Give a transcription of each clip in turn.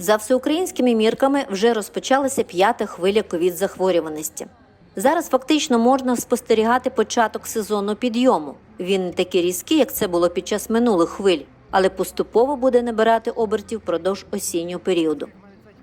За всеукраїнськими мірками вже розпочалася п'ята хвиля ковід-захворюваності. Зараз фактично можна спостерігати початок сезону підйому. Він не такий різкий, як це було під час минулих хвиль, але поступово буде набирати обертів впродовж осіннього періоду.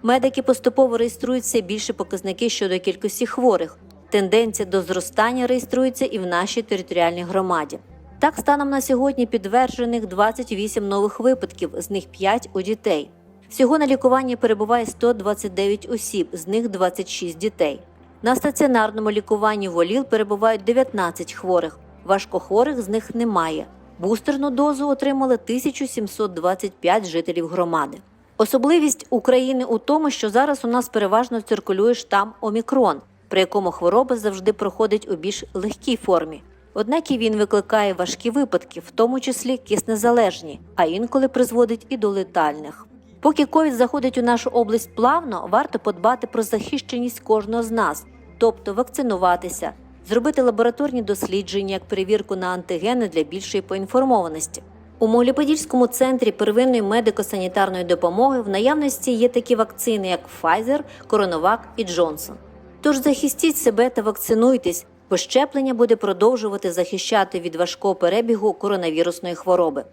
Медики поступово реєструють все більше показники щодо кількості хворих. Тенденція до зростання реєструється і в нашій територіальній громаді. Так, станом на сьогодні підтверджених 28 нових випадків, з них 5 у дітей. Всього на лікуванні перебуває 129 осіб, з них 26 дітей. На стаціонарному лікуванні в ОЛІЛ перебувають 19 хворих, важкохворих з них немає. Бустерну дозу отримали 1725 жителів громади. Особливість України у тому, що зараз у нас переважно циркулює штам Омікрон, при якому хвороба завжди проходить у більш легкій формі. Однак і він викликає важкі випадки, в тому числі киснезалежні, а інколи призводить і до летальних. Поки ковід заходить у нашу область плавно, варто подбати про захищеність кожного з нас, тобто вакцинуватися, зробити лабораторні дослідження як перевірку на антигени для більшої поінформованості. У Могилі-Подільському центрі первинної медико-санітарної допомоги в наявності є такі вакцини, як Pfizer, Коронавак і Джонсон. Тож захистіть себе та вакцинуйтесь, бо щеплення буде продовжувати захищати від важкого перебігу коронавірусної хвороби.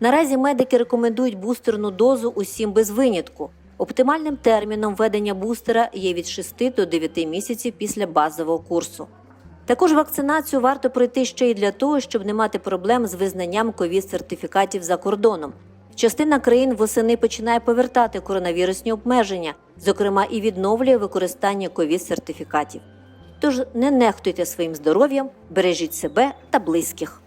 Наразі медики рекомендують бустерну дозу усім без винятку. Оптимальним терміном введення бустера є від 6 до 9 місяців після базового курсу. Також вакцинацію варто пройти ще й для того, щоб не мати проблем з визнанням ковід-сертифікатів за кордоном. Частина країн восени починає повертати коронавірусні обмеження, зокрема і відновлює використання ковід-сертифікатів. Тож не нехтуйте своїм здоров'ям, бережіть себе та близьких.